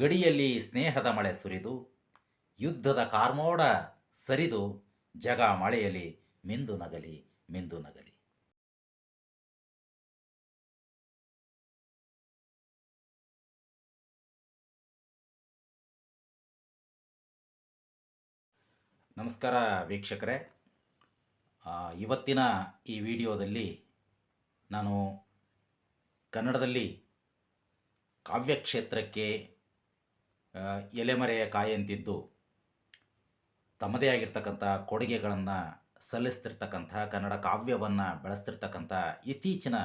ಗಡಿಯಲ್ಲಿ ಸ್ನೇಹದ ಮಳೆ ಸುರಿದು, ಯುದ್ಧದ ಕಾರ್ಮೋಡ ಸರಿದು, ಜಗ ಮಳೆಯಲಿ ಮಿಂದು ನಗಲಿ ಮಿಂದು ನಗಲಿ. ನಮಸ್ಕಾರ ವೀಕ್ಷಕರೇ. ಇವತ್ತಿನ ಈ ವಿಡಿಯೋದಲ್ಲಿ ನಾನು ಕನ್ನಡದಲ್ಲಿ ಕಾವ್ಯಕ್ಷೇತ್ರಕ್ಕೆ ಎಲೆಮರೆಯ ಕಾಯಂತಿದ್ದು ತಮ್ಮದೇ ಆಗಿರ್ತಕ್ಕಂಥ ಕೊಡುಗೆಗಳನ್ನು ಸಲ್ಲಿಸ್ತಿರ್ತಕ್ಕಂಥ ಕನ್ನಡ ಕಾವ್ಯವನ್ನು ಬೆಳೆಸ್ತಿರ್ತಕ್ಕಂಥ ಇತ್ತೀಚಿನ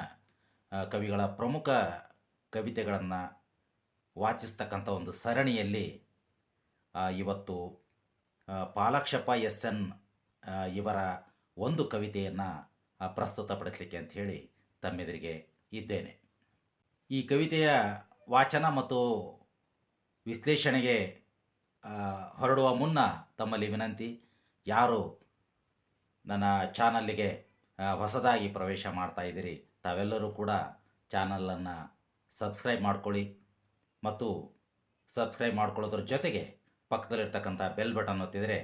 ಕವಿಗಳ ಪ್ರಮುಖ ಕವಿತೆಗಳನ್ನು ವಾಚಿಸ್ತಕ್ಕಂಥ ಒಂದು ಸರಣಿಯಲ್ಲಿ ಇವತ್ತು ಪಾಲಾಕ್ಷಪ್ಪ ಎಸ್ ಎನ್ ಇವರ ಒಂದು ಕವಿತೆಯನ್ನು ಪ್ರಸ್ತುತಪಡಿಸಲಿಕ್ಕೆ ಅಂತ ಹೇಳಿ ತಮ್ಮೆದುರಿಗೆ ಇದ್ದೇನೆ. ಈ ಕವಿತೆಯ ವಾಚನ ಮತ್ತು ವಿಶ್ಲೇಷಣೆಗೆ ಹೊರಡುವ ಮುನ್ನ ತಮ್ಮಲ್ಲಿ ವಿನಂತಿ, ಯಾರು ನನ್ನ ಚಾನಲ್ಲಿಗೆ ಹೊಸದಾಗಿ ಪ್ರವೇಶ ಮಾಡ್ತಾ ಇದ್ದೀರಿ, ತಾವೆಲ್ಲರೂ ಕೂಡ ಚಾನಲನ್ನು ಸಬ್ಸ್ಕ್ರೈಬ್ ಮಾಡ್ಕೊಳ್ಳಿ ಮತ್ತು ಸಬ್ಸ್ಕ್ರೈಬ್ ಮಾಡ್ಕೊಳ್ಳೋದ್ರ ಜೊತೆಗೆ ಪಕ್ಕದಲ್ಲಿರ್ತಕ್ಕಂಥ ಬೆಲ್ ಬಟನ್ ಒತ್ತಿದರೆ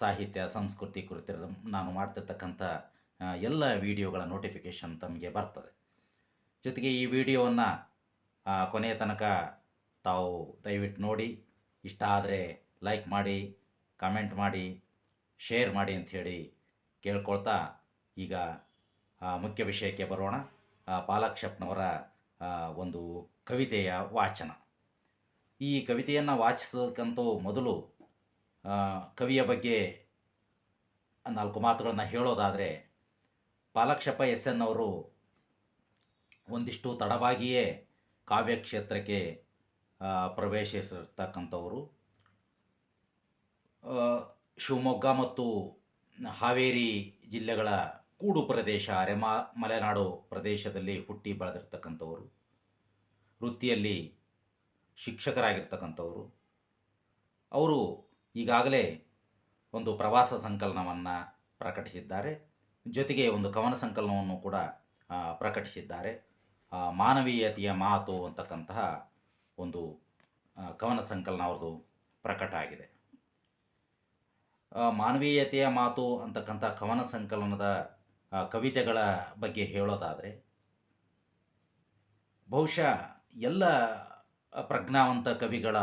ಸಾಹಿತ್ಯ, ಸಂಸ್ಕೃತಿ ಕುರಿತಿರೋದ ನಾನು ಮಾಡ್ತಿರ್ತಕ್ಕಂಥ ಎಲ್ಲ ವಿಡಿಯೋಗಳ ನೋಟಿಫಿಕೇಷನ್ ತಮಗೆ ಬರ್ತದೆ. ಜೊತೆಗೆ ಈ ವಿಡಿಯೋವನ್ನು ಕೊನೆಯ ತನಕ ತಾವು ದಯವಿಟ್ಟು ನೋಡಿ ಇಷ್ಟ ಆದರೆ ಲೈಕ್ ಮಾಡಿ ಕಮೆಂಟ್ ಮಾಡಿ ಶೇರ್ ಮಾಡಿ ಅಂಥೇಳಿ ಕೇಳ್ಕೊಳ್ತಾ ಈಗ ಮುಖ್ಯ ವಿಷಯಕ್ಕೆ ಬರೋಣ. ಆ, ಪಾಲಾಕ್ಷಪ್ನವರ ಒಂದು ಕವಿತೆಯ ವಾಚನ. ಈ ಕವಿತೆಯನ್ನು ವಾಚಿಸೋದಕ್ಕಂತೂ ಮೊದಲು ಕವಿಯ ಬಗ್ಗೆ ನಾಲ್ಕು ಮಾತುಗಳನ್ನು ಹೇಳೋದಾದರೆ ಪಾಲಕ್ಷಪ್ಪ ಎಸ್ ಎನ್ ಅವರು ಒಂದಿಷ್ಟು ತಡವಾಗಿಯೇ ಕಾವ್ಯಕ್ಷೇತ್ರಕ್ಕೆ ಪ್ರವೇಶಿಸಿರ್ತಕ್ಕಂಥವರು. ಶಿವಮೊಗ್ಗ ಮತ್ತು ಹಾವೇರಿ ಜಿಲ್ಲೆಗಳ ಕೂಡು ಪ್ರದೇಶ ಅರೆಮಾ ಮಲೆನಾಡು ಪ್ರದೇಶದಲ್ಲಿ ಹುಟ್ಟಿ ಬೆಳೆದಿರ್ತಕ್ಕಂಥವರು. ವೃತ್ತಿಯಲ್ಲಿ ಶಿಕ್ಷಕರಾಗಿರ್ತಕ್ಕಂಥವರು. ಅವರು ಈಗಾಗಲೇ ಒಂದು ಪ್ರವಾಸ ಸಂಕಲನವನ್ನು ಪ್ರಕಟಿಸಿದ್ದಾರೆ. ಜೊತೆಗೆ ಒಂದು ಕವನ ಸಂಕಲನವನ್ನು ಕೂಡ ಪ್ರಕಟಿಸಿದ್ದಾರೆ. ಮಾನವೀಯತೆಯ ಮಾತು ಅಂತಕ್ಕಂತಹ ಒಂದು ಕವನ ಸಂಕಲನ ಅವ್ರದ್ದು ಪ್ರಕಟ ಆಗಿದೆ. ಮಾನವೀಯತೆಯ ಮಾತು ಅಂತಕ್ಕಂಥ ಕವನ ಸಂಕಲನದ ಕವಿತೆಗಳ ಬಗ್ಗೆ ಹೇಳೋದಾದರೆ, ಬಹುಶಃ ಎಲ್ಲ ಪ್ರಜ್ಞಾವಂತ ಕವಿಗಳ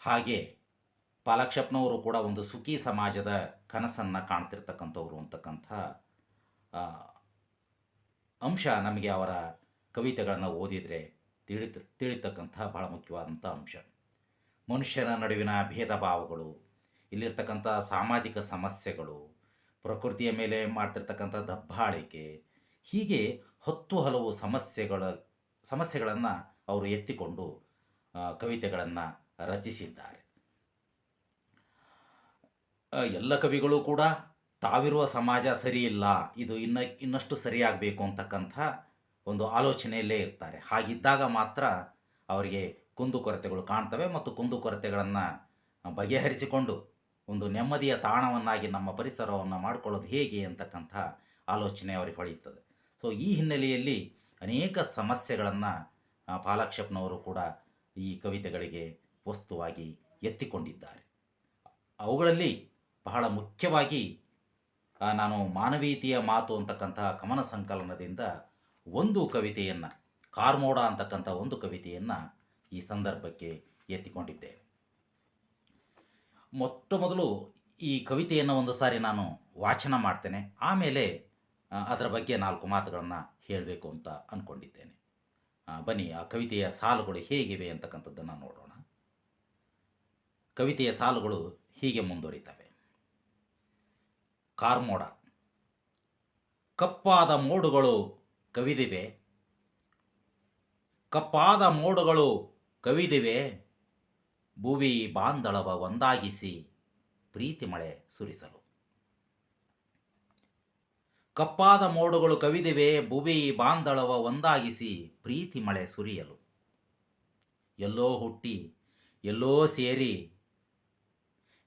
ಹಾಗೆ ಪಾಲಕ್ಷಪ್ನವರು ಕೂಡ ಒಂದು ಸುಖಿ ಸಮಾಜದ ಕನಸನ್ನು ಕಾಣ್ತಿರ್ತಕ್ಕಂಥವ್ರು ಅಂತಕ್ಕಂಥ ಅಂಶ ನಮಗೆ ಅವರ ಕವಿತೆಗಳನ್ನು ಓದಿದರೆ ತಿಳಿತ ತಿಳಿತಕ್ಕಂಥ ಭಾಳ ಮುಖ್ಯವಾದಂಥ ಅಂಶ. ಮನುಷ್ಯರ ನಡುವಿನ ಭೇದ ಭಾವಗಳು ಇಲ್ಲಿರ್ತಕ್ಕಂಥ ಸಾಮಾಜಿಕ ಸಮಸ್ಯೆಗಳು, ಪ್ರಕೃತಿಯ ಮೇಲೆ ಮಾಡ್ತಿರ್ತಕ್ಕಂಥ ದಬ್ಬಾಳಿಕೆ, ಹೀಗೆ ಹತ್ತು ಹಲವು ಸಮಸ್ಯೆಗಳ, ಸಮಸ್ಯೆಗಳನ್ನು ಅವರು ಎತ್ತಿಕೊಂಡು ಕವಿತೆಗಳನ್ನು ರಚಿಸಿದ್ದಾರೆ. ಎಲ್ಲ ಕವಿಗಳು ಕೂಡ ತಾವಿರುವ ಸಮಾಜ ಸರಿಯಿಲ್ಲ ಇದು ಇನ್ನ, ಇನ್ನಷ್ಟು ಸರಿಯಾಗಬೇಕು ಅಂತಕ್ಕಂಥ ಒಂದು ಆಲೋಚನೆಯಲ್ಲೇ ಇರ್ತಾರೆ. ಹಾಗಿದ್ದಾಗ ಮಾತ್ರ ಅವರಿಗೆ ಕುಂದುಕೊರತೆಗಳು ಕಾಣ್ತವೆ ಮತ್ತು ಕುಂದುಕೊರತೆಗಳನ್ನು ಬಗೆಹರಿಸಿಕೊಂಡು ಒಂದು ನೆಮ್ಮದಿಯ ತಾಣವನ್ನಾಗಿ ನಮ್ಮ ಪರಿಸರವನ್ನು ಮಾಡಿಕೊಳ್ಳೋದು ಹೇಗೆ ಅಂತಕ್ಕಂಥ ಆಲೋಚನೆ ಅವರಿಗೆ ಹೊಳೆಯುತ್ತದೆ. ಸೊ ಈ ಹಿನ್ನೆಲೆಯಲ್ಲಿ ಅನೇಕ ಸಮಸ್ಯೆಗಳನ್ನು ಪಾಲಾಕ್ಷಪ್ನವರು ಕೂಡ ಈ ಕವಿತೆಗಳಿಗೆ ವಸ್ತುವಾಗಿ ಎತ್ತಿಕೊಂಡಿದ್ದಾರೆ. ಅವುಗಳಲ್ಲಿ ಬಹಳ ಮುಖ್ಯವಾಗಿ ನಾನು ಮಾನವೀಯತೆಯ ಮಾತು ಅಂತಕ್ಕಂತಹ ಕಮನ ಸಂಕಲನದಿಂದ ಒಂದು ಕವಿತೆಯನ್ನು, ಕಾರ್ಮೋಡ ಅಂತಕ್ಕಂಥ ಒಂದು ಕವಿತೆಯನ್ನು ಈ ಸಂದರ್ಭಕ್ಕೆ ಎತ್ತಿಕೊಂಡಿದ್ದೇನೆ ಮೊಟ್ಟ ಮೊದಲು ಈ ಕವಿತೆಯನ್ನು ಒಂದು ಸಾರಿ ನಾನು ವಾಚನ ಮಾಡ್ತೇನೆ. ಆಮೇಲೆ ಅದರ ಬಗ್ಗೆ ನಾಲ್ಕು ಮಾತುಗಳನ್ನು ಹೇಳಬೇಕು ಅಂತ ಅಂದ್ಕೊಂಡಿದ್ದೇನೆ ಬನ್ನಿ, ಆ ಕವಿತೆಯ ಸಾಲುಗಳು ಹೇಗಿವೆ ಅಂತಕ್ಕಂಥದ್ದನ್ನು ನೋಡೋಣ. ಕವಿತೆಯ ಸಾಲುಗಳು ಹೀಗೆ ಮುಂದುವರಿತವೆ. ಕಾರ್ಮೋಡ, ಕಪ್ಪಾದ ಮೋಡುಗಳು ಕವಿದಿವೆ. ಕಪ್ಪಾದ ಮೋಡಗಳು ಕವಿದಿವೆ. ಭುವಿ ಬಾಂದಳವ ಒಂದಾಗಿಸಿ ಪ್ರೀತಿ ಮಳೆ ಸುರಿಸಲು. ಕಪ್ಪಾದ ಮೋಡುಗಳು ಕವಿದಿವೆ. ಭುವಿ ಬಾಂದಳವ ಒಂದಾಗಿಸಿ ಪ್ರೀತಿ ಮಳೆ ಸುರಿಯಲು. ಎಲ್ಲೋ ಹುಟ್ಟಿ, ಎಲ್ಲೋ ಸೇರಿ,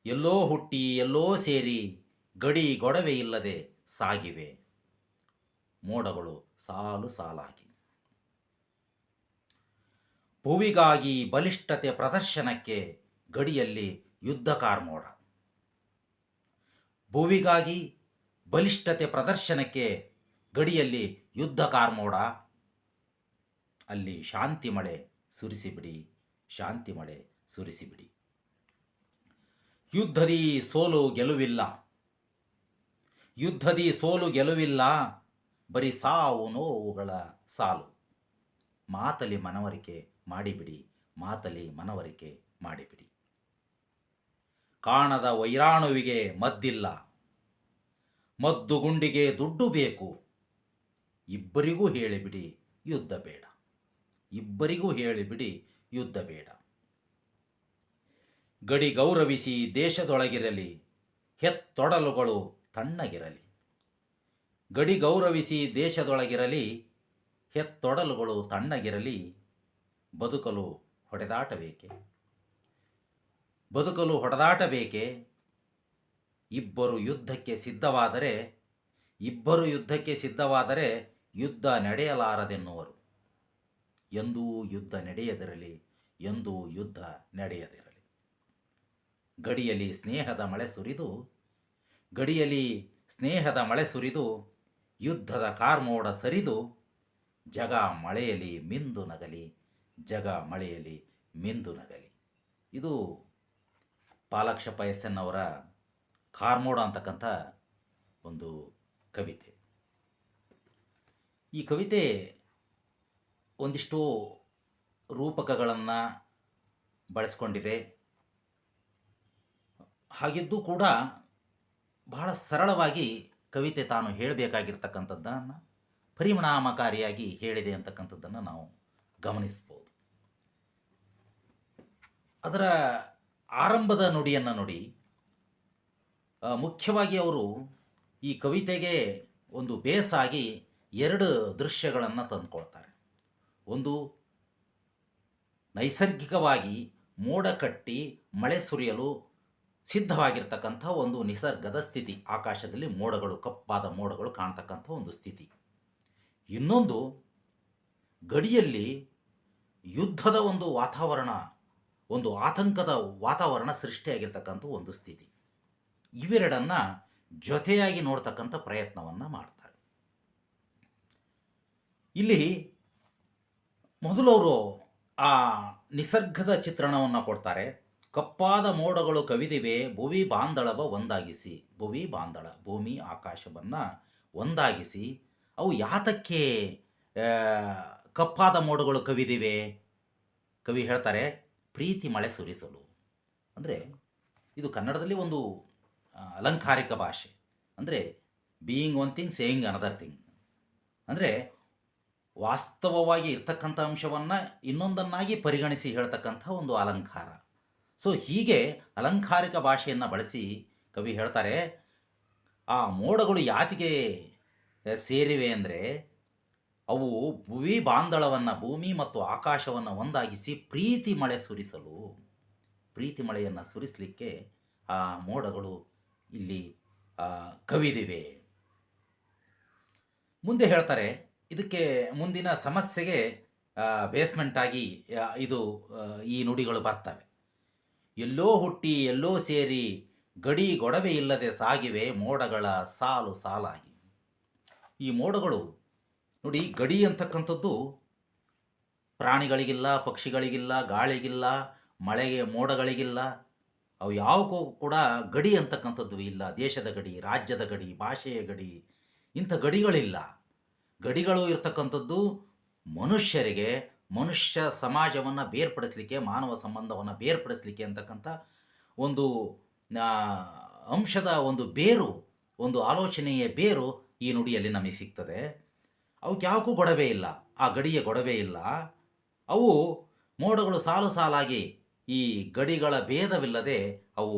ಎಲ್ಲೋ ಹುಟ್ಟಿ, ಎಲ್ಲೋ ಸೇರಿ ಗಡಿ ಗೊಡವೆ ಇಲ್ಲದೆ ಸಾಗಿವೆ. ಮೋಡಗಳು ಸಾಲು ಸಾಲಾಗಿ. ಭುವಿಗಾಗಿ ಬಲಿಷ್ಠತೆ ಪ್ರದರ್ಶನಕ್ಕೆ ಗಡಿಯಲ್ಲಿ ಯುದ್ಧ ಕಾರ್ಮೋಡ. ಭುವಿಗಾಗಿ ಬಲಿಷ್ಠತೆ ಪ್ರದರ್ಶನಕ್ಕೆ ಗಡಿಯಲ್ಲಿ ಯುದ್ಧ ಕಾರ್ಮೋಡ. ಅಲ್ಲಿ ಶಾಂತಿ ಮಳೆ ಸುರಿಸಿಬಿಡಿ, ಶಾಂತಿ ಮಳೆ ಸುರಿಸಿಬಿಡಿ. ಯುದ್ಧದಿ ಸೋಲು ಗೆಲುವಿಲ್ಲ. ಯುದ್ಧದಿ ಸೋಲು ಗೆಲುವಿಲ್ಲ. ಬರೀ ಸಾವು ನೋವುಗಳ ಸಾಲು. ಮಾತಲಿ ಮನವರಿಕೆ ಮಾಡಿಬಿಡಿ, ಮಾತಲಿ ಮನವರಿಕೆ ಮಾಡಿಬಿಡಿ. ಕಾಣದ ವೈರಾಣುವಿಗೆ ಮದ್ದಿಲ್ಲ. ಮದ್ದು ಗುಂಡಿಗೆ ದುಡ್ಡು ಬೇಕು. ಇಬ್ಬರಿಗೂ ಹೇಳಿಬಿಡಿ, ಯುದ್ಧ ಬೇಡ. ಇಬ್ಬರಿಗೂ ಹೇಳಿಬಿಡಿ, ಯುದ್ಧ ಬೇಡ. ಗಡಿ ಗೌರವಿಸಿ ದೇಶದೊಳಗಿರಲಿ, ಹೆತ್ತೊಡಲುಗಳು ತಣ್ಣಗಿರಲಿ. ಗಡಿ ಗೌರವಿಸಿ ದೇಶದೊಳಗಿರಲಿ, ಹೆತ್ತೊಡಲುಗಳು ತಣ್ಣಗಿರಲಿ, ಬದುಕಲು ಹೊಡೆದಾಟ ಬೇಕೆ ಬದುಕಲು ಹೊಡೆದಾಟಬೇಕೆ? ಇಬ್ಬರು ಯುದ್ಧಕ್ಕೆ ಸಿದ್ಧವಾದರೆ, ಇಬ್ಬರು ಯುದ್ಧಕ್ಕೆ ಸಿದ್ಧವಾದರೆ ಯುದ್ಧ ನಡೆಯಲಾರದೆನ್ನುವರು. ಎಂದೂ ಯುದ್ಧ ನಡೆಯದಿರಲಿ, ಎಂದೂ ಯುದ್ಧ ನಡೆಯದಿರಲಿ. ಗಡಿಯಲ್ಲಿ ಸ್ನೇಹದ ಮಳೆ ಸುರಿದು, ಗಡಿಯಲ್ಲಿ ಸ್ನೇಹದ ಮಳೆ ಸುರಿದು ಯುದ್ಧದ ಕಾರ್ಮೋಡ ಸರಿದು ಜಗ ಮಳೆಯಲಿ ಮಿಂದು ನಗಲಿ, ಜಗ ಮಳೆಯಲಿ ಮಿಂದು ನಗಲಿ. ಇದು ಪಾಲಕ್ಷಪ್ಪ ಎಸ್ ಎನ್ ಅವರ ಕಾರ್ಮೋಡ ಅಂತಕ್ಕಂಥ ಒಂದು ಕವಿತೆ. ಈ ಕವಿತೆ ಒಂದಿಷ್ಟು ರೂಪಕಗಳನ್ನು ಬಳಸ್ಕೊಂಡಿದೆ. ಹಾಗಿದ್ದು ಕೂಡ ಬಹಳ ಸರಳವಾಗಿ ಕವಿತೆ ತಾನು ಹೇಳಬೇಕಾಗಿರ್ತಕ್ಕಂಥದ್ದನ್ನು ಪರಿಣಾಮಕಾರಿಯಾಗಿ ಹೇಳಿದೆ ಅಂತಕ್ಕಂಥದ್ದನ್ನು ನಾವು ಗಮನಿಸ್ಬೋದು. ಅದರ ಆರಂಭದ ನುಡಿಯನ್ನು ನೋಡಿ ಮುಖ್ಯವಾಗಿ ಅವರು ಈ ಕವಿತೆಗೆ ಒಂದು ಬೇಸಾಗಿ ಎರಡು ದೃಶ್ಯಗಳನ್ನು ತಂದುಕೊಳ್ತಾರೆ. ಒಂದು, ನೈಸರ್ಗಿಕವಾಗಿ ಮೋಡ ಕಟ್ಟಿ ಮಳೆ ಸುರಿಯಲು ಸಿದ್ಧವಾಗಿರ್ತಕ್ಕಂಥ ಒಂದು ನಿಸರ್ಗದ ಸ್ಥಿತಿ. ಆಕಾಶದಲ್ಲಿ ಮೋಡಗಳು, ಕಪ್ಪಾದ ಮೋಡಗಳು ಕಾಣ್ತಕ್ಕಂಥ ಒಂದು ಸ್ಥಿತಿ. ಇನ್ನೊಂದು, ಗಡಿಯಲ್ಲಿ ಯುದ್ಧದ ಒಂದು ವಾತಾವರಣ, ಒಂದು ಆತಂಕದ ವಾತಾವರಣ ಸೃಷ್ಟಿಯಾಗಿರ್ತಕ್ಕಂಥ ಒಂದು ಸ್ಥಿತಿ. ಇವೆರಡನ್ನು ಜೊತೆಯಾಗಿ ನೋಡ್ತಕ್ಕಂಥ ಪ್ರಯತ್ನವನ್ನು ಮಾಡ್ತಾರೆ. ಇಲ್ಲಿ ಮೊದಲು ಅವರು ಆ ನಿಸರ್ಗದ ಚಿತ್ರಣವನ್ನು ಕೊಡ್ತಾರೆ. ಕಪ್ಪಾದ ಮೋಡಗಳು ಕವಿದಿವೆ, ಭುವಿ ಬಾಂಧಳವ ಒಂದಾಗಿಸಿ. ಭುವಿ ಬಾಂಧಳ, ಭೂಮಿ ಆಕಾಶವನ್ನು ಒಂದಾಗಿಸಿ. ಅವು ಯಾತಕ್ಕೆ ಕಪ್ಪಾದ ಮೋಡಗಳು ಕವಿದಿವೆ? ಕವಿ ಹೇಳ್ತಾರೆ, ಪ್ರೀತಿ ಮಳೆ ಸುರಿಸಲು. ಅಂದರೆ ಇದು ಕನ್ನಡದಲ್ಲಿ ಒಂದು ಅಲಂಕಾರಿಕ ಭಾಷೆ. ಅಂದರೆ being one thing saying another thing ಅಂದರೆ ವಾಸ್ತವವಾಗಿ ಇರ್ತಕ್ಕಂಥ ಅಂಶವನ್ನು ಇನ್ನೊಂದನ್ನಾಗಿ ಪರಿಗಣಿಸಿ ಹೇಳ್ತಕ್ಕಂಥ ಒಂದು ಅಲಂಕಾರ. ಸೊ ಹೀಗೆ ಅಲಂಕಾರಿಕ ಭಾಷೆಯನ್ನು ಬಳಸಿ ಕವಿ ಹೇಳ್ತಾರೆ, ಆ ಮೋಡಗಳು ಯಾತಿಗೆ ಸೇರಿವೆ ಅಂದರೆ ಅವು ಭುವಿ ಬಾಂದಳವನ್ನು ಭೂಮಿ ಮತ್ತು ಆಕಾಶವನ್ನು ಒಂದಾಗಿಸಿ ಪ್ರೀತಿ ಮಳೆ ಸುರಿಸಲು, ಪ್ರೀತಿ ಮಳೆಯನ್ನು ಸುರಿಸಲಿಕ್ಕೆ ಆ ಮೋಡಗಳು ಇಲ್ಲಿ ಕವಿದಿವೆ. ಮುಂದೆ ಹೇಳ್ತಾರೆ, ಇದಕ್ಕೆ ಮುಂದಿನ ಸಮಸ್ಯೆಗೆ ಬೇಸ್ಮೆಂಟಾಗಿ ಇದು ಈ ನುಡಿಗಳು ಬರ್ತವೆ. ಎಲ್ಲೋ ಹುಟ್ಟಿ, ಎಲ್ಲೋ ಸೇರಿ ಗಡಿ ಗೊಡವೆ ಇಲ್ಲದೆ ಸಾಗಿವೆ ಮೋಡಗಳ ಸಾಲು ಸಾಲಾಗಿ. ಈ ಮೋಡಗಳು ನೋಡಿ ಗಡಿ ಅಂತಕ್ಕಂಥದ್ದು ಪ್ರಾಣಿಗಳಿಗಿಲ್ಲ, ಪಕ್ಷಿಗಳಿಗಿಲ್ಲ, ಗಾಳಿಗಿಲ್ಲ, ಮಳೆಗೆ ಮೋಡಗಳಿಗಿಲ್ಲ, ಅವು ಯಾವಕ್ಕೂ ಕೂಡ ಗಡಿ ಅಂತಕ್ಕಂಥದ್ದು ಇಲ್ಲ. ದೇಶದ ಗಡಿ, ರಾಜ್ಯದ ಗಡಿ, ಭಾಷೆಯ ಗಡಿ, ಇಂಥ ಗಡಿಗಳಿಲ್ಲ. ಗಡಿಗಳು ಇರತಕ್ಕಂಥದ್ದು ಮನುಷ್ಯರಿಗೆ ಮನುಷ್ಯ ಸಮಾಜವನ್ನು ಬೇರ್ಪಡಿಸಲಿಕ್ಕೆ, ಮಾನವ ಸಂಬಂಧವನ್ನು ಬೇರ್ಪಡಿಸಲಿಕ್ಕೆ ಅಂತಕ್ಕಂಥ ಒಂದು ಅಂಶದ ಒಂದು ಬೇರು, ಒಂದು ಆಲೋಚನೆಯ ಬೇರು ಈ ನುಡಿಯಲ್ಲಿ ನಮಗೆ ಸಿಗ್ತದೆ. ಅವಕ್ಕೆ ಯಾವಕ್ಕೂ ಗೊಡವೆ ಇಲ್ಲ, ಆ ಗಡಿಯ ಗೊಡವೆ ಇಲ್ಲ. ಅವು ಮೋಡಗಳು ಸಾಲು ಸಾಲಾಗಿ ಈ ಗಡಿಗಳ ಭೇದವಿಲ್ಲದೆ ಅವು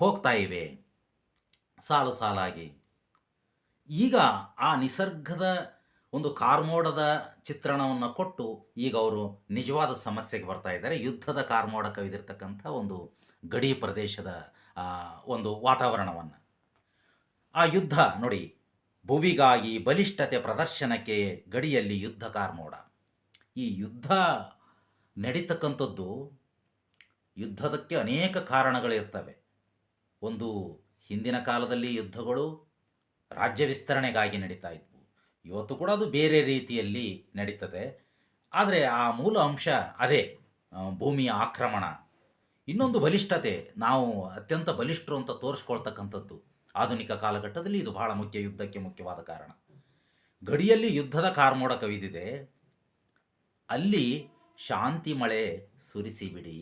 ಹೋಗ್ತಾ ಇವೆ, ಸಾಲು ಸಾಲಾಗಿ. ಈಗ ಆ ನಿಸರ್ಗದ ಒಂದು ಕಾರ್ಮೋಡದ ಚಿತ್ರಣವನ್ನು ಕೊಟ್ಟು ಈಗ ಅವರು ನಿಜವಾದ ಸಮಸ್ಯೆಗೆ ಬರ್ತಾ ಇದ್ದಾರೆ. ಯುದ್ಧದ ಕಾರ್ಮೋಡ ಕವಿದಿರ್ತಕ್ಕಂಥ ಒಂದು ಗಡಿ ಪ್ರದೇಶದ ಒಂದು ವಾತಾವರಣವನ್ನು. ಆ ಯುದ್ಧ ನೋಡಿ ಭುವಿಗಾಗಿ ಬಲಿಷ್ಠತೆ ಪ್ರದರ್ಶನಕ್ಕೆ ಗಡಿಯಲ್ಲಿ ಯುದ್ಧ ಕಾರ್ಮೋಡ. ಈ ಯುದ್ಧ ನಡೀತಕ್ಕಂಥದ್ದು ಯುದ್ಧದಕ್ಕೆ ಅನೇಕ ಕಾರಣಗಳಿರ್ತವೆ. ಒಂದು ಹಿಂದಿನ ಕಾಲದಲ್ಲಿ ಯುದ್ಧಗಳು ರಾಜ್ಯ ವಿಸ್ತರಣೆಗಾಗಿ ನಡೀತಾ ಇದ್ವು ಇವತ್ತು ಕೂಡ ಅದು ಬೇರೆ ರೀತಿಯಲ್ಲಿ ನಡೀತದೆ. ಆದರೆ ಆ ಮೂಲ ಅಂಶ ಅದೇ ಭೂಮಿಯ ಆಕ್ರಮಣ. ಇನ್ನೊಂದು ಬಲಿಷ್ಠತೆ, ನಾವು ಅತ್ಯಂತ ಬಲಿಷ್ಠರು ಅಂತ ತೋರಿಸ್ಕೊಳ್ತಕ್ಕಂಥದ್ದು. ಆಧುನಿಕ ಕಾಲಘಟ್ಟದಲ್ಲಿ ಇದು ಬಹಳ ಮುಖ್ಯ, ಯುದ್ಧಕ್ಕೆ ಮುಖ್ಯವಾದ ಕಾರಣ. ಗಡಿಯಲ್ಲಿ ಯುದ್ಧದ ಕಾರ್ಮೋಡ ಕವಿದಿದೆ, ಅಲ್ಲಿ ಶಾಂತಿ ಮಳೆ ಸುರಿಸಿ ಬಿಡಿ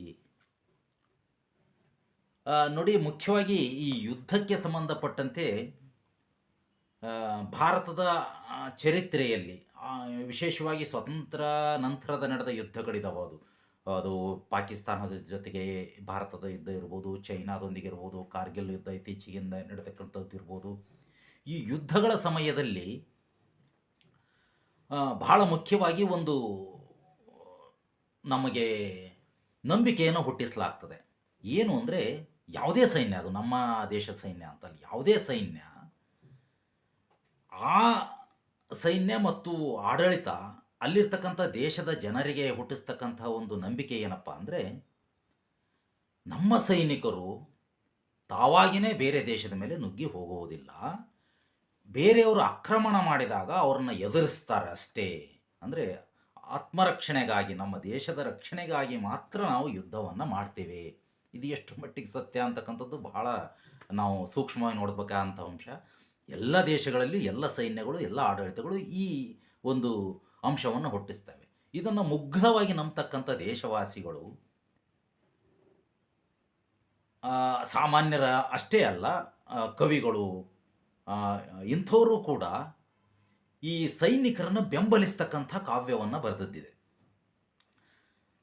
ನೋಡಿ, ಮುಖ್ಯವಾಗಿ ಈ ಯುದ್ಧಕ್ಕೆ ಸಂಬಂಧಪಟ್ಟಂತೆ ಭಾರತದ ಚರಿತ್ರೆಯಲ್ಲಿ ವಿಶೇಷವಾಗಿ ಸ್ವತಂತ್ರ ನಂತರದ ನಡೆದ ಯುದ್ಧಗಳಿದಾವೆ ಅದು. ಅದು ಪಾಕಿಸ್ತಾನದ ಜೊತೆಗೆ ಭಾರತದ ಯುದ್ಧ ಇರ್ಬೋದು, ಚೈನಾದೊಂದಿಗೆ ಇರ್ಬೋದು, ಕಾರ್ಗಿಲ್ ಯುದ್ಧ ಇತ್ತೀಚೆಗಿಂದ ನಡೆತಕ್ಕಂಥದ್ದು ಇರ್ಬೋದು. ಈ ಯುದ್ಧಗಳ ಸಮಯದಲ್ಲಿ ಬಹಳ ಮುಖ್ಯವಾಗಿ ಒಂದು, ನಮಗೆ ನಂಬಿಕೆಯನ್ನು ಹುಟ್ಟಿಸಲಾಗ್ತದೆ. ಏನು ಅಂದರೆ, ಯಾವುದೇ ಸೈನ್ಯ ಅದು ನಮ್ಮ ದೇಶದ ಸೈನ್ಯ ಅಂತಲ್ಲ, ಯಾವುದೇ ಸೈನ್ಯ ಆ ಸೈನ್ಯ ಮತ್ತು ಆಡಳಿತ ಅಲ್ಲಿರ್ತಕ್ಕಂಥ ದೇಶದ ಜನರಿಗೆ ಹುಟ್ಟಿಸ್ತಕ್ಕಂಥ ಒಂದು ನಂಬಿಕೆ ಏನಪ್ಪ ಅಂದರೆ, ನಮ್ಮ ಸೈನಿಕರು ತಾವಾಗಿಯೇ ಬೇರೆ ದೇಶದ ಮೇಲೆ ನುಗ್ಗಿ ಹೋಗುವುದಿಲ್ಲ. ಬೇರೆಯವರು ಆಕ್ರಮಣ ಮಾಡಿದಾಗ ಅವ್ರನ್ನ ಎದುರಿಸ್ತಾರೆ ಅಷ್ಟೇ. ಅಂದರೆ ಆತ್ಮರಕ್ಷಣೆಗಾಗಿ, ನಮ್ಮ ದೇಶದ ರಕ್ಷಣೆಗಾಗಿ ಮಾತ್ರ ನಾವು ಯುದ್ಧವನ್ನು ಮಾಡ್ತೇವೆ. ಇದು ಎಷ್ಟು ಮಟ್ಟಿಗೆ ಸತ್ಯ ಅಂತಕ್ಕಂಥದ್ದು ಬಹಳ ನಾವು ಸೂಕ್ಷ್ಮವಾಗಿ ನೋಡ್ಬೇಕಾದಂಥ ಅಂಶ. ಎಲ್ಲ ದೇಶಗಳಲ್ಲಿ ಎಲ್ಲ ಸೈನ್ಯಗಳು, ಎಲ್ಲ ಆಡಳಿತಗಳು ಈ ಒಂದು ಅಂಶವನ್ನು ಹುಟ್ಟಿಸ್ತವೆ. ಇದನ್ನು ಮುಗ್ಧವಾಗಿ ನಂಬತಕ್ಕಂಥ ದೇಶವಾಸಿಗಳು ಸಾಮಾನ್ಯರ ಅಷ್ಟೇ ಅಲ್ಲ ಕವಿಗಳು ಇಂಥವರು ಕೂಡ ಈ ಸೈನಿಕರನ್ನು ಬೆಂಬಲಿಸ್ತಕ್ಕಂಥ ಕಾವ್ಯವನ್ನು ಬರೆದದ್ದಿದೆ.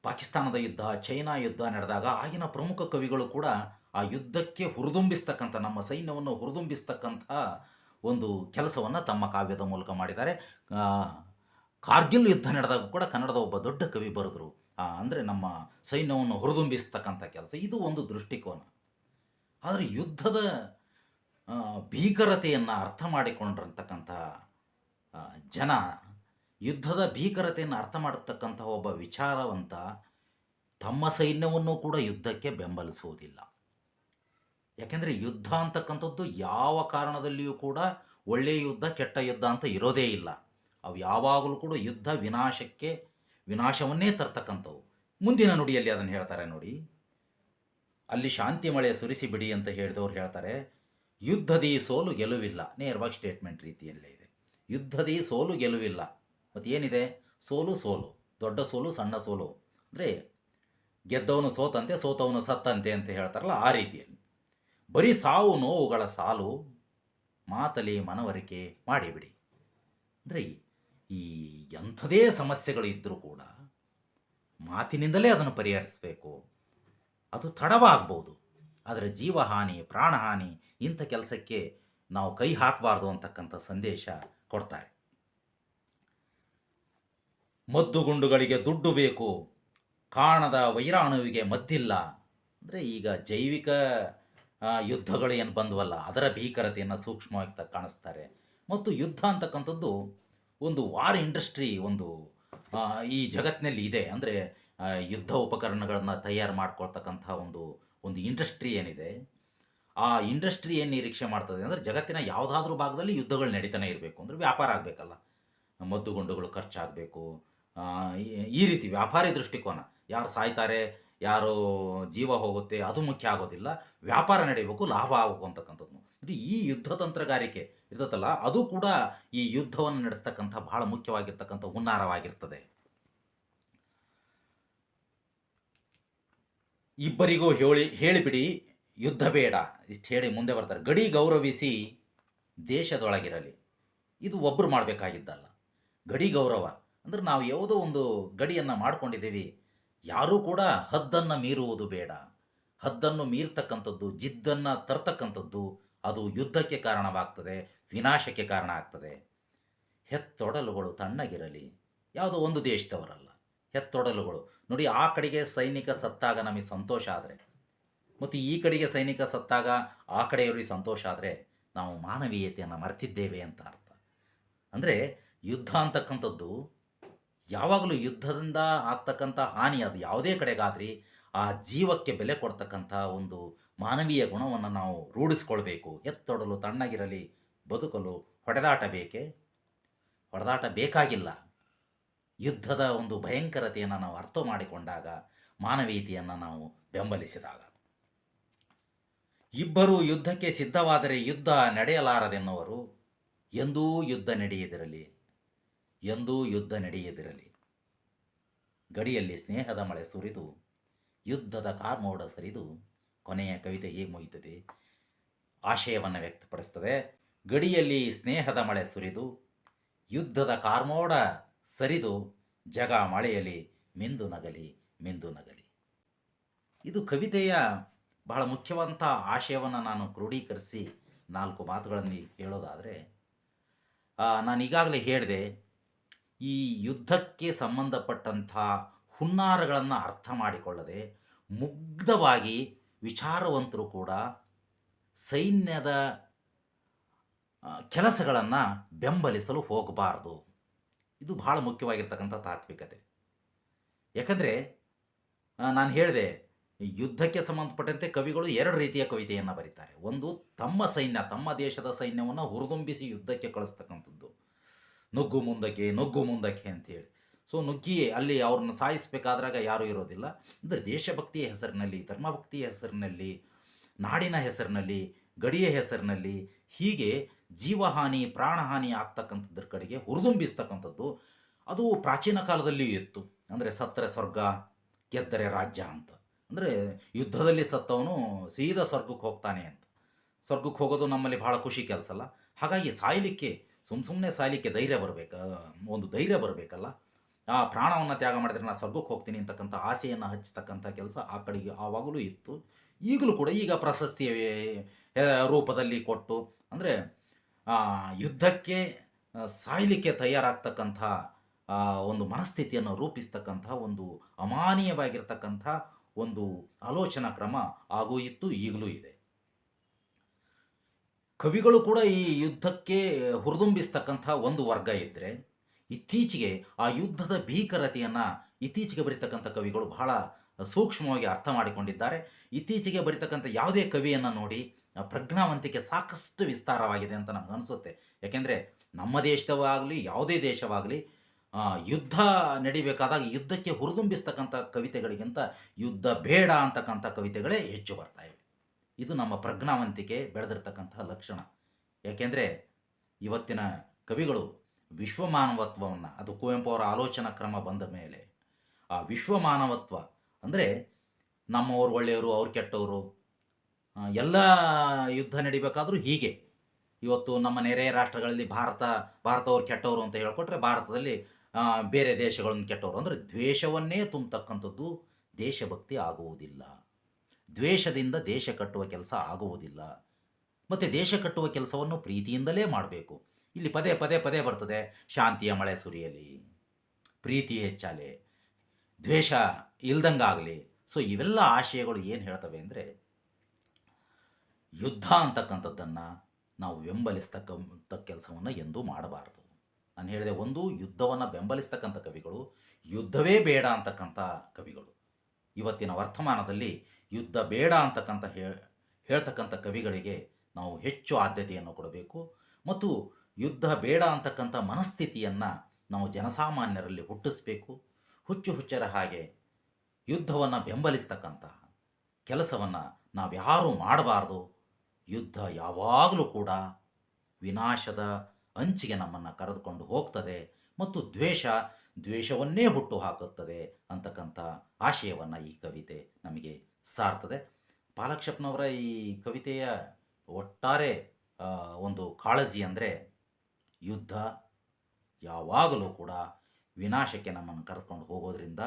ಪಾಕಿಸ್ತಾನದ ಯುದ್ಧ, ಚೈನಾ ಯುದ್ಧ ನಡೆದಾಗ ಆಗಿನ ಪ್ರಮುಖ ಕವಿಗಳು ಕೂಡ ಆ ಯುದ್ಧಕ್ಕೆ ಹುರಿದುಂಬಿಸ್ತಕ್ಕಂಥ ನಮ್ಮ ಸೈನ್ಯವನ್ನು ಹುರಿದುಂಬಿಸ್ತಕ್ಕಂಥ ಒಂದು ಕೆಲಸವನ್ನು ತಮ್ಮ ಕಾವ್ಯದ ಮೂಲಕ ಮಾಡಿದ್ದಾರೆ. ಕಾರ್ಗಿಲ್ ಯುದ್ಧ ನಡೆದಾಗ ಕೂಡ ಕನ್ನಡದ ಒಬ್ಬ ದೊಡ್ಡ ಕವಿ ಬರೆದರು. ಅಂದರೆ ನಮ್ಮ ಸೈನ್ಯವನ್ನು ಹುರಿದುಂಬಿಸ್ತಕ್ಕಂಥ ಕೆಲಸ. ಇದು ಒಂದು ದೃಷ್ಟಿಕೋನ. ಆದರೆ ಯುದ್ಧದ ಭೀಕರತೆಯನ್ನು ಅರ್ಥ ಮಾಡಿಕೊಂಡಿರ್ತಕ್ಕಂಥ ಜನ, ಯುದ್ಧದ ಭೀಕರತೆಯನ್ನು ಅರ್ಥ ಮಾಡತಕ್ಕಂಥ ಒಬ್ಬ ವಿಚಾರವಂತ ತಮ್ಮ ಸೈನ್ಯವನ್ನು ಕೂಡ ಯುದ್ಧಕ್ಕೆ ಬೆಂಬಲಿಸುವುದಿಲ್ಲ. ಯಾಕೆಂದರೆ ಯುದ್ಧ ಅಂತಕ್ಕಂಥದ್ದು ಯಾವ ಕಾರಣದಲ್ಲಿಯೂ ಕೂಡ ಒಳ್ಳೆಯ ಯುದ್ಧ, ಕೆಟ್ಟ ಯುದ್ಧ ಅಂತ ಇರೋದೇ ಇಲ್ಲ. ಅವು ಯಾವಾಗಲೂ ಕೂಡ ಯುದ್ಧ ವಿನಾಶಕ್ಕೆ, ವಿನಾಶವನ್ನೇ ತರ್ತಕ್ಕಂಥವು. ಮುಂದಿನ ನುಡಿಯಲ್ಲಿ ಅದನ್ನು ಹೇಳ್ತಾರೆ ನೋಡಿ. ಅಲ್ಲಿ ಶಾಂತಿ ಮಳೆ ಸುರಿಸಿ ಬಿಡಿ ಅಂತ ಹೇಳಿದವ್ರು ಹೇಳ್ತಾರೆ, ಯುದ್ಧದಿ ಸೋಲು ಗೆಲುವಿಲ್ಲ. ನೇರವಾಗಿ ಸ್ಟೇಟ್ಮೆಂಟ್ ರೀತಿಯಲ್ಲೇ ಇದೆ. ಯುದ್ಧದಿ ಸೋಲು ಗೆಲುವಿಲ್ಲ. ಮತ್ತು ಏನಿದೆ ಸೋಲು ಸೋಲು, ದೊಡ್ಡ ಸೋಲು, ಸಣ್ಣ ಸೋಲು. ಅಂದರೆ ಗೆದ್ದವನು ಸೋತಂತೆ, ಸೋತವನು ಸತ್ತಂತೆ ಅಂತ ಹೇಳ್ತಾರಲ್ಲ ಆ ರೀತಿಯಲ್ಲಿ. ಬರೀ ಸಾವು ನೋವುಗಳ ಸಾಲು ಮಾತಲಿ ಮನವರಿಕೆ ಮಾಡಿಬಿಡಿ. ಅಂದರೆ ಈ ಎಂಥದೇ ಸಮಸ್ಯೆಗಳು ಇದ್ದರೂ ಕೂಡ ಮಾತಿನಿಂದಲೇ ಅದನ್ನು ಪರಿಹರಿಸಬೇಕು. ಅದು ತಡವಾಗ್ಬೋದು. ಆದರೆ ಜೀವಹಾನಿ, ಪ್ರಾಣಹಾನಿ ಇಂಥ ಕೆಲಸಕ್ಕೆ ನಾವು ಕೈ ಹಾಕಬಾರ್ದು ಅಂತಕ್ಕಂಥ ಸಂದೇಶ ಕೊಡ್ತಾರೆ. ಮದ್ದುಗುಂಡುಗಳಿಗೆ ದುಡ್ಡು ಬೇಕು. ಕಾಣದ ವೈರಾಣುವಿಗೆ ಮದ್ದಿಲ್ಲ. ಅಂದರೆ ಈಗ ಜೈವಿಕ ಯುದ್ಧಗಳು ಏನು ಬಂದವಲ್ಲ, ಅದರ ಭೀಕರತೆಯನ್ನು ಸೂಕ್ಷ್ಮವಾಗಿ ಕಾಣಿಸ್ತಾರೆ. ಮತ್ತು ಯುದ್ಧ ಅಂತಕ್ಕಂಥದ್ದು ಒಂದು ವಾರ್ ಇಂಡಸ್ಟ್ರಿ ಒಂದು ಈ ಜಗತ್ತಿನಲ್ಲಿ ಇದೆ. ಅಂದರೆ ಯುದ್ಧ ಉಪಕರಣಗಳನ್ನು ತಯಾರು ಮಾಡ್ಕೊಳ್ತಕ್ಕಂಥ ಒಂದು ಒಂದು ಇಂಡಸ್ಟ್ರಿ ಏನಿದೆ, ಆ ಇಂಡಸ್ಟ್ರಿ ಏನು ನಿರೀಕ್ಷೆ ಮಾಡ್ತದೆ ಅಂದರೆ, ಜಗತ್ತಿನ ಯಾವುದಾದ್ರೂ ಭಾಗದಲ್ಲಿ ಯುದ್ಧಗಳು ನಡೀತಾನೆ ಇರಬೇಕು. ಅಂದರೆ ವ್ಯಾಪಾರ ಆಗಬೇಕಲ್ಲ. ಮದ್ದುಗುಂಡುಗಳು ಖರ್ಚಾಗಬೇಕು. ಈ ರೀತಿ ವ್ಯಾಪಾರಿ ದೃಷ್ಟಿಕೋನ. ಯಾರು ಸಾಯ್ತಾರೆ? ಯಾರು ಜೀವ ಹೋಗುತ್ತೆ, ಅದು ಮುಖ್ಯ ಆಗೋದಿಲ್ಲ. ವ್ಯಾಪಾರ ನಡೀಬೇಕು, ಲಾಭ ಆಗಬೇಕು ಅಂತಕ್ಕಂಥದ್ದು. ಅಂದರೆ ಈ ಯುದ್ಧ ತಂತ್ರಗಾರಿಕೆ ಇರ್ತದಲ್ಲ, ಅದು ಕೂಡ ಈ ಯುದ್ಧವನ್ನು ನಡೆಸ್ತಕ್ಕಂಥ ಬಹಳ ಮುಖ್ಯವಾಗಿರ್ತಕ್ಕಂಥ ಹುನ್ನಾರವಾಗಿರ್ತದೆ. ಇಬ್ಬರಿಗೂ ಹೇಳಿ, ಹೇಳಿಬಿಡಿ, ಯುದ್ಧ ಬೇಡ. ಇಷ್ಟು ಹೇಳಿ ಮುಂದೆ ಬರ್ತಾರೆ. ಗಡಿ ಗೌರವಿಸಿ ದೇಶದೊಳಗಿರಲಿ. ಇದು ಒಬ್ಬರು ಮಾಡಬೇಕಾಗಿದ್ದಲ್ಲ. ಗಡಿ ಗೌರವ. ಅಂದ್ರೆ ನಾವು ಯಾವುದೋ ಒಂದು ಗಡಿಯನ್ನು ಮಾಡ್ಕೊಂಡಿದ್ದೀವಿ. ಯಾರೂ ಕೂಡ ಹದ್ದನ್ನು ಮೀರುವುದು ಬೇಡ. ಹದ್ದನ್ನು ಮೀರ್ತಕ್ಕಂಥದ್ದು, ಜಿದ್ದನ್ನು ತರ್ತಕ್ಕಂಥದ್ದು ಅದು ಯುದ್ಧಕ್ಕೆ ಕಾರಣವಾಗ್ತದೆ, ವಿನಾಶಕ್ಕೆ ಕಾರಣ ಆಗ್ತದೆ. ಹೆತ್ತೊಡಲುಗಳು ತಣ್ಣಗಿರಲಿ. ಯಾವುದೋ ಒಂದು ದೇಶದವರಲ್ಲ. ಹೆತ್ತೊಡಲುಗಳು. ನೋಡಿ, ಆ ಕಡೆಗೆ ಸೈನಿಕ ಸತ್ತಾಗ ನಮಗೆ ಸಂತೋಷ ಆದರೆ. ಮತ್ತು ಈ ಕಡೆಗೆ ಸೈನಿಕ ಸತ್ತಾಗ ಆ ಕಡೆಯವರಿಗೆ ಸಂತೋಷ ಆದರೆ ನಾವು ಮಾನವೀಯತೆಯನ್ನು ಮರೆತಿದ್ದೇವೆ ಅಂತ ಅರ್ಥ. ಅಂದರೆ ಯುದ್ಧ ಅಂತಕ್ಕಂಥದ್ದು ಯಾವಾಗಲೂ ಯುದ್ಧದಿಂದ ಆಗ್ತಕ್ಕಂಥ ಹಾನಿ ಅದು ಯಾವುದೇ ಕಡೆಗಾದ್ರಿ ಆ ಜೀವಕ್ಕೆ ಬೆಲೆ ಕೊಡ್ತಕ್ಕಂಥ ಒಂದು ಮಾನವೀಯ ಗುಣವನ್ನು ನಾವು ರೂಢಿಸ್ಕೊಳ್ಬೇಕು. ಎತ್ತೊಡಲು ತಣ್ಣಗಿರಲಿ, ಬದುಕಲು ಹೊಡೆದಾಟ ಬೇಕೆ ಹೊಡೆದಾಟ ಬೇಕಾಗಿಲ್ಲ ಯುದ್ಧದ ಒಂದು ಭಯಂಕರತೆಯನ್ನು ನಾವು ಅರ್ಥ ಮಾಡಿಕೊಂಡಾಗ ಮಾನವೀಯತೆಯನ್ನು ನಾವು ಬೆಂಬಲಿಸಿದಾಗ. ಇಬ್ಬರು ಯುದ್ಧಕ್ಕೆ ಸಿದ್ಧವಾದರೆ ಯುದ್ಧ ನಡೆಯಲಾರದೆನ್ನುವರು. ಎಂದೂ ಯುದ್ಧ ನಡೆಯದಿರಲಿ. ಎಂದೂ ಯುದ್ಧ ನಡೆಯದಿರಲಿ. ಗಡಿಯಲ್ಲಿ ಸ್ನೇಹದ ಮಳೆ ಸುರಿದು, ಯುದ್ಧದ ಕಾರ್ಮೋಡ ಸರಿದು, ಕೊನೆಯ ಕವಿತೆ ಹೇಗೆ ಮುಗಿತದೆ? ಆಶಯವನ್ನು ವ್ಯಕ್ತಪಡಿಸ್ತದೆ. ಗಡಿಯಲ್ಲಿ ಸ್ನೇಹದ ಮಳೆ ಸುರಿದು, ಯುದ್ಧದ ಕಾರ್ಮೋಡ ಸರಿದು, ಜಗ ಮಳೆಯಲ್ಲಿ ಮಿಂದು ನಗಲಿ ಮಿಂದು ನಗಲಿ. ಇದು ಕವಿತೆಯ ಬಹಳ ಮುಖ್ಯವಂತ ಆಶಯವನ್ನು ನಾನು ಕ್ರೋಢೀಕರಿಸಿ ನಾಲ್ಕು ಮಾತುಗಳಲ್ಲಿ ಹೇಳೋದಾದರೆ ನಾನು ಈಗಾಗಲೇ ಹೇಳಿದೆ ಈ ಯುದ್ಧಕ್ಕೆ ಸಂಬಂಧಪಟ್ಟಂಥ ಹುನ್ನಾರಗಳನ್ನು ಅರ್ಥ ಮಾಡಿಕೊಳ್ಳದೆ ಮುಗ್ಧವಾಗಿ ವಿಚಾರವಂತರು ಕೂಡ ಸೈನ್ಯದ ಕೆಲಸಗಳನ್ನು ಬೆಂಬಲಿಸಲು ಹೋಗಬಾರ್ದು. ಇದು ಬಹಳ ಮುಖ್ಯವಾಗಿರ್ತಕ್ಕಂಥ ತಾತ್ವಿಕತೆ. ಯಾಕಂದರೆ ನಾನು ಹೇಳಿದೆ ಯುದ್ಧಕ್ಕೆ ಸಂಬಂಧಪಟ್ಟಂತೆ ಕವಿಗಳು ಎರಡು ರೀತಿಯ ಕವಿತೆಯನ್ನು ಬರೀತಾರೆ. ಒಂದು ತಮ್ಮ ಸೈನ್ಯ, ತಮ್ಮ ದೇಶದ ಸೈನ್ಯವನ್ನು ಹುರಿದುಂಬಿಸಿ ಯುದ್ಧಕ್ಕೆ ಕಳಿಸ್ತಕ್ಕಂಥದ್ದು. ನುಗ್ಗು ಮುಂದಕ್ಕೆ ನುಗ್ಗು ಮುಂದಕ್ಕೆ ಅಂತೇಳಿ. ಸೊ ನುಗ್ಗಿಯೇ ಅಲ್ಲಿ ಅವ್ರನ್ನ ಸಾಯಿಸಬೇಕಾದ್ರಾಗ ಯಾರೂ ಇರೋದಿಲ್ಲ. ಅಂದರೆ ದೇಶಭಕ್ತಿಯ ಹೆಸರಿನಲ್ಲಿ, ಧರ್ಮಭಕ್ತಿಯ ಹೆಸರಿನಲ್ಲಿ, ನಾಡಿನ ಹೆಸರಿನಲ್ಲಿ, ಗಡಿಯ ಹೆಸರಿನಲ್ಲಿ ಹೀಗೆ ಜೀವಹಾನಿ, ಪ್ರಾಣಹಾನಿ ಆಗ್ತಕ್ಕಂಥದ್ರ ಕಡೆಗೆ ಹುರಿದುಂಬಿಸ್ತಕ್ಕಂಥದ್ದು ಅದು ಪ್ರಾಚೀನ ಕಾಲದಲ್ಲಿಯೂ ಇತ್ತು. ಅಂದರೆ ಸತ್ತರೆ ಸ್ವರ್ಗ, ಗೆದ್ದರೆ ರಾಜ್ಯ ಅಂತ. ಅಂದರೆ ಯುದ್ಧದಲ್ಲಿ ಸತ್ತವನು ಸೀದಾ ಸ್ವರ್ಗಕ್ಕೆ ಹೋಗ್ತಾನೆ ಅಂತ. ಸ್ವರ್ಗಕ್ಕೆ ಹೋಗೋದು ನಮ್ಮಲ್ಲಿ ಭಾಳ ಖುಷಿ ಕೆಲಸ ಅಲ್ಲ ಹಾಗಾಗಿ ಸಾಯಲಿಕ್ಕೆ ಸುಮ್ಮ ಸುಮ್ಮನೆ ಸಾಯಲಿಕ್ಕೆ ಧೈರ್ಯ ಬರಬೇಕು? ಒಂದು ಧೈರ್ಯ ಬರಬೇಕಲ್ಲ? ಆ ಪ್ರಾಣವನ್ನು ತ್ಯಾಗ ಮಾಡಿದ್ರೆ ನಾನು ಸ್ವರ್ಗಕ್ಕೆ ಹೋಗ್ತೀನಿ ಅಂತಕ್ಕಂಥ ಆಸೆಯನ್ನು ಹಚ್ಚತಕ್ಕಂಥ ಕೆಲಸ ಆ ಕಡೆಗೆ ಆವಾಗಲೂ ಇತ್ತು. ಈಗಲೂ ಕೂಡ ಈಗ ಪ್ರಶಸ್ತಿಯ ರೂಪದಲ್ಲಿ ಕೊಟ್ಟು ಅಂದರೆ ಯುದ್ಧಕ್ಕೆ ಸಾಯಲಿಕ್ಕೆ ತಯಾರಾಗ್ತಕ್ಕಂಥ ಒಂದು ಮನಸ್ಥಿತಿಯನ್ನು ರೂಪಿಸ್ತಕ್ಕಂಥ, ಒಂದು ಅಮಾನೀಯವಾಗಿರ್ತಕ್ಕಂಥ ಒಂದು ಆಲೋಚನಾ ಕ್ರಮ ಆಗೂ ಇತ್ತು, ಈಗಲೂ ಇದೆ. ಕವಿಗಳು ಕೂಡ ಈ ಯುದ್ಧಕ್ಕೆ ಹುರಿದುಂಬಿಸ್ತಕ್ಕಂಥ ಒಂದು ವರ್ಗ ಇದ್ದರೆ ಇತ್ತೀಚೆಗೆ ಆ ಯುದ್ಧದ ಭೀಕರತೆಯನ್ನು ಇತ್ತೀಚೆಗೆ ಬರೀತಕ್ಕಂಥ ಕವಿಗಳು ಬಹಳ ಸೂಕ್ಷ್ಮವಾಗಿ ಅರ್ಥ ಮಾಡಿಕೊಂಡಿದ್ದಾರೆ. ಇತ್ತೀಚೆಗೆ ಬರೀತಕ್ಕಂಥ ಯಾವುದೇ ಕವಿಯನ್ನು ನೋಡಿ ಪ್ರಜ್ಞಾವಂತಿಕೆ ಸಾಕಷ್ಟು ವಿಸ್ತಾರವಾಗಿದೆ ಅಂತ ನಮ್ಗೆ ಅನಿಸುತ್ತೆ. ಯಾಕೆಂದರೆ ನಮ್ಮ ದೇಶವಾಗಲಿ, ಯಾವುದೇ ದೇಶವಾಗಲಿ ಯುದ್ಧ ನಡಿಬೇಕಾದಾಗ ಯುದ್ಧಕ್ಕೆ ಹುರಿದುಂಬಿಸ್ತಕ್ಕಂಥ ಕವಿತೆಗಳಿಗಿಂತ ಯುದ್ಧ ಬೇಡ ಅಂತಕ್ಕಂಥ ಕವಿತೆಗಳೇ ಹೆಚ್ಚು ಬರ್ತಾ ಇವೆ. ಇದು ನಮ್ಮ ಪ್ರಜ್ಞಾವಂತಿಕೆ ಬೆಳೆದಿರ್ತಕ್ಕಂತಹ ಲಕ್ಷಣ. ಯಾಕೆಂದರೆ ಇವತ್ತಿನ ಕವಿಗಳು ವಿಶ್ವಮಾನವತ್ವವನ್ನು, ಅದು ಕುವೆಂಪು ಅವರ ಆಲೋಚನಾ ಕ್ರಮ ಬಂದ ಮೇಲೆ, ಆ ವಿಶ್ವಮಾನವತ್ವ ಅಂದರೆ ನಮ್ಮವರು ಒಳ್ಳೆಯವರು, ಅವ್ರು ಕೆಟ್ಟವರು ಎಲ್ಲ ಯುದ್ಧ ನಡಿಬೇಕಾದರೂ ಹೀಗೆ. ಇವತ್ತು ನಮ್ಮ ನೆರೆಯ ರಾಷ್ಟ್ರಗಳಲ್ಲಿ ಭಾರತ ಭಾರತವ್ರು ಕೆಟ್ಟವರು ಅಂತ ಹೇಳ್ಕೊಟ್ರೆ ಭಾರತದಲ್ಲಿ ಬೇರೆ ದೇಶಗಳನ್ನು ಕೆಟ್ಟವರು. ಅಂದರೆ ದ್ವೇಷವನ್ನೇ ತುಂಬತಕ್ಕಂಥದ್ದು ದೇಶಭಕ್ತಿ ಆಗುವುದಿಲ್ಲ. ದ್ವೇಷದಿಂದ ದೇಶ ಕಟ್ಟುವ ಕೆಲಸ ಆಗುವುದಿಲ್ಲ. ಮತ್ತು ದೇಶ ಕಟ್ಟುವ ಕೆಲಸವನ್ನು ಪ್ರೀತಿಯಿಂದಲೇ ಮಾಡಬೇಕು. ಇಲ್ಲಿ ಪದೇ ಪದೇ ಪದೇ ಬರ್ತದೆ, ಶಾಂತಿಯ ಮಳೆ ಸುರಿಯಲಿ, ಪ್ರೀತಿ ಹೆಚ್ಚಾಲೆ, ದ್ವೇಷ ಇಲ್ದಂಗಾಗಲಿ. ಸೊ ಇವೆಲ್ಲ ಆಶಯಗಳು ಏನು ಹೇಳ್ತವೆ ಅಂದರೆ, ಯುದ್ಧ ಅಂತಕ್ಕಂಥದ್ದನ್ನು ನಾವು ಬೆಂಬಲಿಸ್ತಕ್ಕಂಥ ಕೆಲಸವನ್ನು ಎಂದೂ ಮಾಡಬಾರ್ದು. ನಾನು ಹೇಳಿದೆ ಒಂದು, ಯುದ್ಧವನ್ನು ಬೆಂಬಲಿಸ್ತಕ್ಕಂಥ ಕವಿಗಳು, ಯುದ್ಧವೇ ಬೇಡ ಅಂತಕ್ಕಂಥ ಕವಿಗಳು. ಇವತ್ತಿನ ವರ್ತಮಾನದಲ್ಲಿ ಯುದ್ಧ ಬೇಡ ಅಂತಕ್ಕಂಥ ಹೇಳ್ತಕ್ಕಂಥ ಕವಿಗಳಿಗೆ ನಾವು ಹೆಚ್ಚು ಆದ್ಯತೆಯನ್ನು ಕೊಡಬೇಕು. ಮತ್ತು ಯುದ್ಧ ಬೇಡ ಅಂತಕ್ಕಂಥ ಮನಸ್ಥಿತಿಯನ್ನು ನಾವು ಜನಸಾಮಾನ್ಯರಲ್ಲಿ ಹುಟ್ಟಿಸ್ಬೇಕು. ಹುಚ್ಚು ಹುಚ್ಚರ ಹಾಗೆ ಯುದ್ಧವನ್ನು ಬೆಂಬಲಿಸ್ತಕ್ಕಂತಹ ಕೆಲಸವನ್ನು ನಾವ್ಯಾರೂ ಮಾಡಬಾರ್ದು. ಯುದ್ಧ ಯಾವಾಗಲೂ ಕೂಡ ವಿನಾಶದ ಅಂಚಿಗೆ ನಮ್ಮನ್ನು ಕರೆದುಕೊಂಡು ಹೋಗ್ತದೆ ಮತ್ತು ದ್ವೇಷ, ದ್ವೇಷವನ್ನೇ ಹುಟ್ಟು ಹಾಕುತ್ತದೆ ಅಂತಕ್ಕಂಥ ಆಶಯವನ್ನು ಈ ಕವಿತೆ ನಮಗೆ ಸಾರ್ತದೆ. ಪಾಲಕ್ಷಪ್ನವರ ಈ ಕವಿತೆಯ ಒಟ್ಟಾರೆ ಒಂದು ಕಾಳಜಿ ಅಂದರೆ ಯುದ್ಧ, ಯಾವಾಗಲೂ ಕೂಡ ವಿನಾಶಕ್ಕೆ ನಮ್ಮನ್ನು ಕರೆದುಕೊಂಡು ಹೋಗೋದ್ರಿಂದ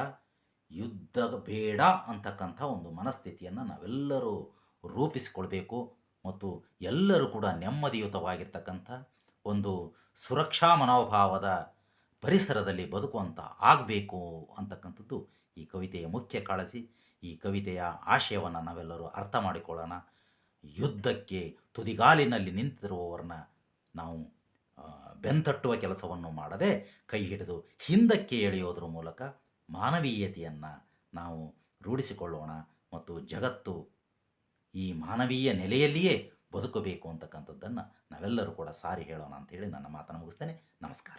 ಯುದ್ಧ ಬೇಡ ಅಂತಕ್ಕಂಥ ಒಂದು ಮನಸ್ಥಿತಿಯನ್ನು ನಾವೆಲ್ಲರೂ ರೂಪಿಸಿಕೊಳ್ಬೇಕು ಮತ್ತು ಎಲ್ಲರೂ ಕೂಡ ನೆಮ್ಮದಿಯುತವಾಗಿರ್ತಕ್ಕಂಥ ಒಂದು ಸುರಕ್ಷಾ ಮನೋಭಾವದ ಪರಿಸರದಲ್ಲಿ ಬದುಕುವಂಥ ಆಗಬೇಕು ಅಂತಕ್ಕಂಥದ್ದು ಈ ಕವಿತೆಯ ಮುಖ್ಯ ಕಾಳಜಿ. ಈ ಕವಿತೆಯ ಆಶಯವನ್ನು ನಾವೆಲ್ಲರೂ ಅರ್ಥ ಮಾಡಿಕೊಳ್ಳೋಣ. ಯುದ್ಧಕ್ಕೆ ತುದಿಗಾಲಿನಲ್ಲಿ ನಿಂತಿರುವವರನ್ನ ನಾವು ಬೆಂತಟ್ಟುವ ಕೆಲಸವನ್ನು ಮಾಡದೆ ಕೈ ಹಿಡಿದು ಹಿಂದಕ್ಕೆ ಎಳೆಯೋದ್ರ ಮೂಲಕ ಮಾನವೀಯತೆಯನ್ನು ನಾವು ರೂಢಿಸಿಕೊಳ್ಳೋಣ ಮತ್ತು ಜಗತ್ತು ಈ ಮಾನವೀಯ ನೆಲೆಯಲ್ಲಿಯೇ ಬದುಕಬೇಕು ಅಂತಕ್ಕಂಥದ್ದನ್ನು ನಾವೆಲ್ಲರೂ ಕೂಡ ಸಾರಿ ಹೇಳೋಣ ಅಂತ ಹೇಳಿ ನನ್ನ ಮಾತನ್ನು ಮುಗಿಸ್ತೇನೆ. ನಮಸ್ಕಾರ.